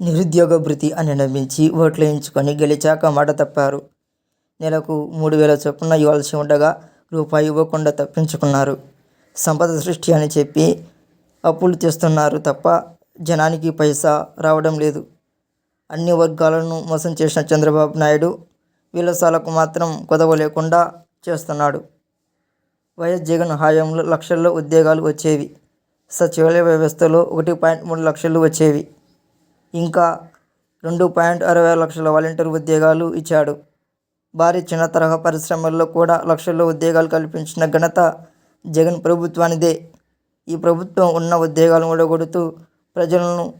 నిరుద్యోగ భృతి అని నమ్మించి ఓట్లు వేయించుకొని గెలిచాక మాట తప్పారు. నెలకు మూడు వేల చొప్పున ఇవ్వాల్సి ఉండగా రూపాయి ఇవ్వకుండా తప్పించుకున్నారు. సంపద సృష్టి అని చెప్పి అప్పులు తెస్తున్నారు తప్ప జనానికి పైసా రావడం లేదు. అన్ని వర్గాలను మోసం చేసిన చంద్రబాబు నాయుడు విలాసాలకు మాత్రం కొదవ లేకుండా చేస్తున్నాడు. వైఎస్ జగన్ హయాంలో లక్షల్లో ఉద్యోగాలు వచ్చేవి. సచివాలయ వ్యవస్థలో ఒకటి పాయింట్ మూడు లక్షలు వచ్చేవి. ఇంకా రెండు పాయింట్ అరవై ఆరు లక్షల వాలంటీర్ ఉద్యోగాలు ఇచ్చాడు. భారీ చిన్న తరహా పరిశ్రమల్లో కూడా లక్షల్లో ఉద్యోగాలు కల్పించిన ఘనత జగన్ ప్రభుత్వానిదే. ఈ ప్రభుత్వం ఉన్న ఉద్యోగాలను ఊడగొడుతూ ప్రజలను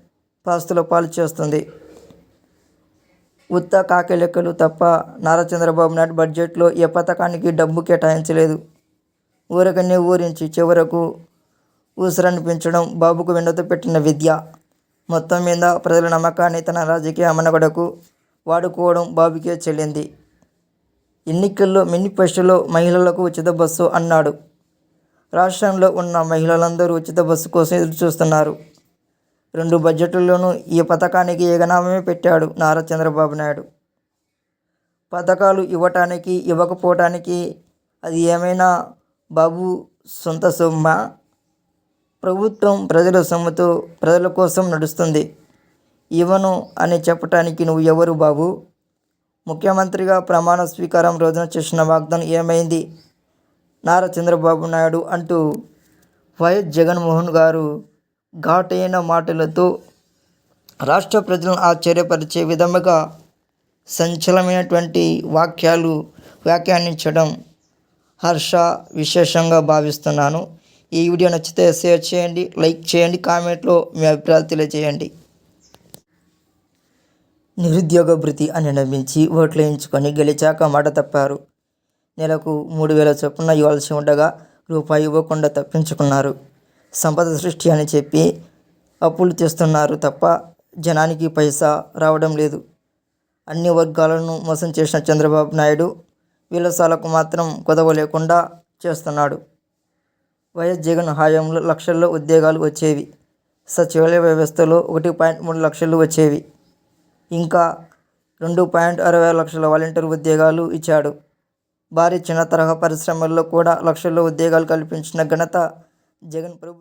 పాస్తుల పాలు చేస్తుంది. ఉత్త కాకి లెక్కలు తప్ప నారా చంద్రబాబు నాయుడు బడ్జెట్లో ఏ పథకానికి డబ్బు కేటాయించలేదు. ఊరకనే ఊరించి చివరకు ఊసరనిపించడం బాబుకు వెన్నతో పెట్టిన విద్య. మొత్తం మీద ప్రజల నమ్మకాన్ని తన రాజకీయ అమనగడకు వాడుకోవడం బాబుకే చెల్లింది. ఎన్నికల్లో మేనిఫెస్టోలో మహిళలకు ఉచిత బస్సు అన్నాడు. రాష్ట్రంలో ఉన్న మహిళలందరూ ఉచిత బస్సు కోసం ఎదురు చూస్తున్నారు రెండు బడ్జెట్లలోనూ ఈ పథకానికి ఏగనామే పెట్టాడు నారా చంద్రబాబు నాయుడు. పథకాలు ఇవ్వటానికి ఇవ్వకపోవటానికి అది ఏమైనా బాబు సొంత సొమ్మ? ప్రభుత్వం ప్రజల సొమ్ముతో ప్రజల కోసం నడుస్తుంది. ఇవ్వను అని చెప్పటానికి నువ్వు ఎవరు బాబు? ముఖ్యమంత్రిగా ప్రమాణ స్వీకారం రోజున చేసిన వాగ్దానం ఏమైంది? నారా చంద్రబాబు నాయుడు అంటూ వైఎస్ జగన్మోహన్ గారు ఘాటైన మాటలతో రాష్ట్ర ప్రజలను ఆశ్చర్యపరిచే విధముగా సంచలనమైనటువంటి వాక్యాలు వ్యాఖ్యానించడం హర్ష విశేషంగా భావిస్తున్నాను. ఈ వీడియో నచ్చితే షేర్ చేయండి లైక్ చేయండి కామెంట్లో మీ అభిప్రాయాలు తెలియజేయండి. నిరుద్యోగ భృతి అని నమ్మించి ఓట్లు వేయించుకొని గెలిచాక మాట తప్పారు. నెలకు మూడు వేల చొప్పున ఇవ్వాల్సి ఉండగా రూపాయి ఇవ్వకుండా తప్పించుకున్నారు. సంపద సృష్టి అని చెప్పి అప్పులు తెస్తున్నారు తప్ప జనానికి పైసా రావడం లేదు. అన్ని వర్గాలను మోసం చేసిన చంద్రబాబు నాయుడు విలాసాలకు మాత్రం కొదవ లేకుండా చేస్తున్నాడు. వైఎస్ జగన్ హయాంలో లక్షల్లో ఉద్యోగాలు వచ్చేవి. సచివాలయ వ్యవస్థలో ఒకటి పాయింట్ మూడు లక్షలు వచ్చేవి. ఇంకా రెండు పాయింట్ అరవై ఆరు లక్షల వాలంటీర్ ఉద్యోగాలు ఇచ్చాడు. భారీ చిన్న తరహా పరిశ్రమల్లో కూడా లక్షల్లో ఉద్యోగాలు కల్పించిన ఘనత జగన్ ప్రభు